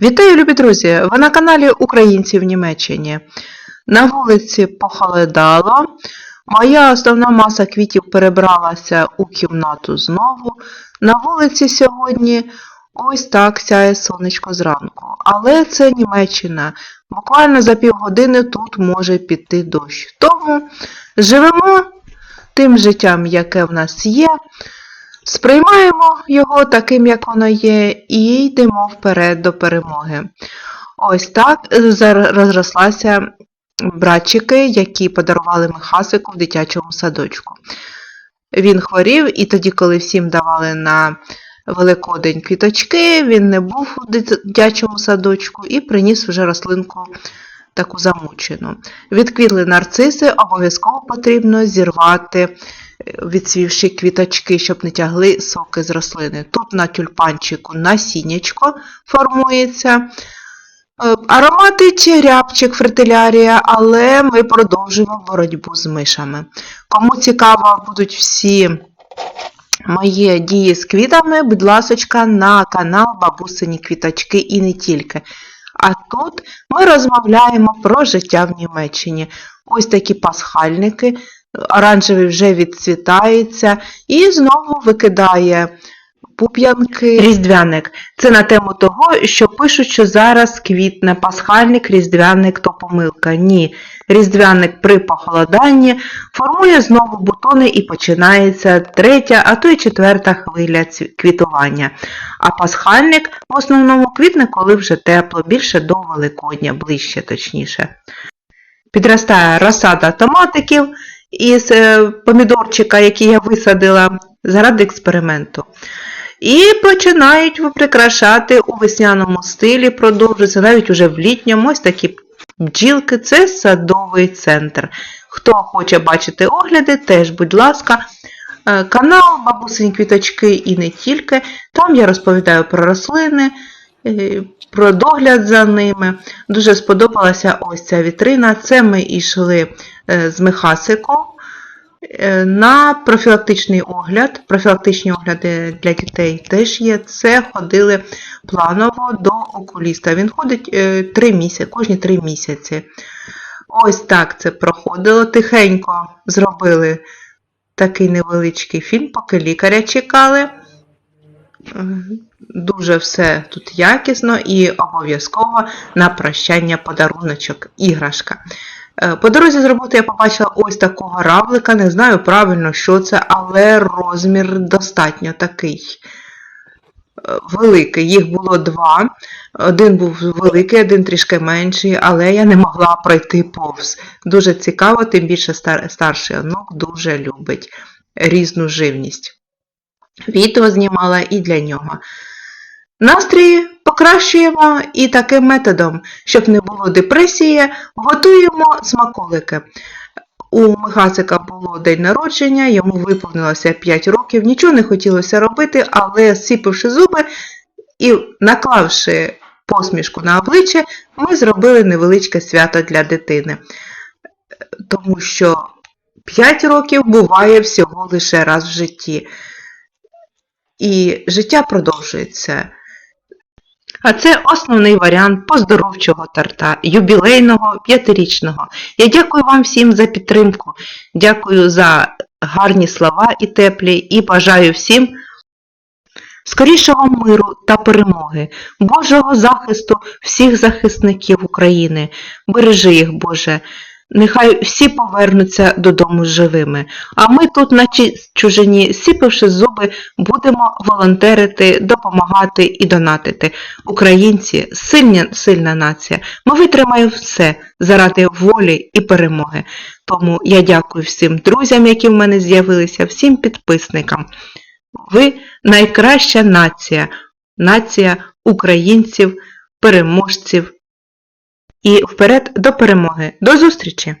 Вітаю, любі друзі! Ви на каналі Українці в Німеччині. На вулиці похолодало. Моя основна маса квітів перебралася у кімнату знову. На вулиці сьогодні ось так сяє сонечко зранку. Але це Німеччина. Буквально за півгодини тут може піти дощ. Тому живемо тим життям, яке в нас є. Сприймаємо його таким, як воно є, і йдемо вперед до перемоги. Ось так розрослася братчики, які подарували Михасику в дитячому садочку. Він хворів, і тоді, коли всім давали на Великодень квіточки, він не був у дитячому садочку і приніс вже рослинку таку замучену. Відквітли нарциси, обов'язково потрібно зірвати відсвівші квіточки, щоб не тягли соки з рослини. Тут на тюльпанчику насіннячко формується. Е, Ароматить рябчик фритилярія, але ми продовжуємо боротьбу з мишами. Кому цікаво будуть всі мої дії з квітами, будь ласочка, на канал Бабусині квіточки і не тільки. А тут ми розмовляємо про життя в Німеччині. Ось такі пасхальники, оранжевий вже відцвітається і знову викидає пуп'янки різдвяник. Це на тему того, що пишуть, що зараз квітне пасхальник, різдвяник то помилка. Ні. Різдвяник при похолоданні формує знову бутони і починається третя, а то й четверта хвиля квітування. А пасхальник в основному квітне, коли вже тепло, більше до Великодня, ближче точніше. Підростає розсада томатиків із е, помідорчика, який я висадила заради експерименту. І починають прикрашати у весняному стилі, продовжується навіть уже в літньому ось такі бджілки, це садовий центр. Хто хоче бачити огляди, теж, будь ласка, е, канал Бабусині квіточки і не тільки. Там я розповідаю про рослини, е, про догляд за ними. Дуже сподобалася ось ця вітрина. Це ми йшли з Михасиком е, на профілактичний огляд. Профілактичні огляди для дітей теж є. Це ходили планово до окуліста. Він ходить е, три місяці, кожні три місяці. Ось так це проходило. Тихенько зробили такий невеличкий фільм, поки лікаря чекали. Е, Дуже все тут якісно і обов'язково на прощання подаруночок, іграшка. Е, По дорозі з роботи я побачила ось такого равлика, не знаю правильно, що це, але розмір достатньо такий е, великий. Їх було два. Один був великий, один трішки менший, але я не могла пройти повз. Дуже цікаво, тим більше стар- старший онук дуже любить різну живність. Відео знімала і для нього. Настрій покращуємо і таким методом, щоб не було депресії, готуємо смаколики. У Михасика було день народження, йому виповнилося 5 років, нічого не хотілося робити, але сіпивши зуби і наклавши посмішку на обличчя, ми зробили невеличке свято для дитини. Тому що 5 років буває всього лише раз в житті. І життя продовжується. А це основний варіант поздоровчого торта, юбілейного п'ятирічного. Я дякую вам всім за підтримку, дякую за гарні слова і теплі, і бажаю всім скорішого миру та перемоги, Божого захисту всіх захисників України. Бережи їх, Боже. Нехай всі повернуться додому живими. А ми тут, на чужині, сіпивши зуби, будемо волонтерити, допомагати і донатити. Українці сильна, сильна нація. Ми витримаємо все заради волі і перемоги. Тому я дякую всім друзям, які в мене з'явилися, всім підписникам. Ви найкраща нація, нація українців, переможців. І вперед до перемоги. До зустрічі!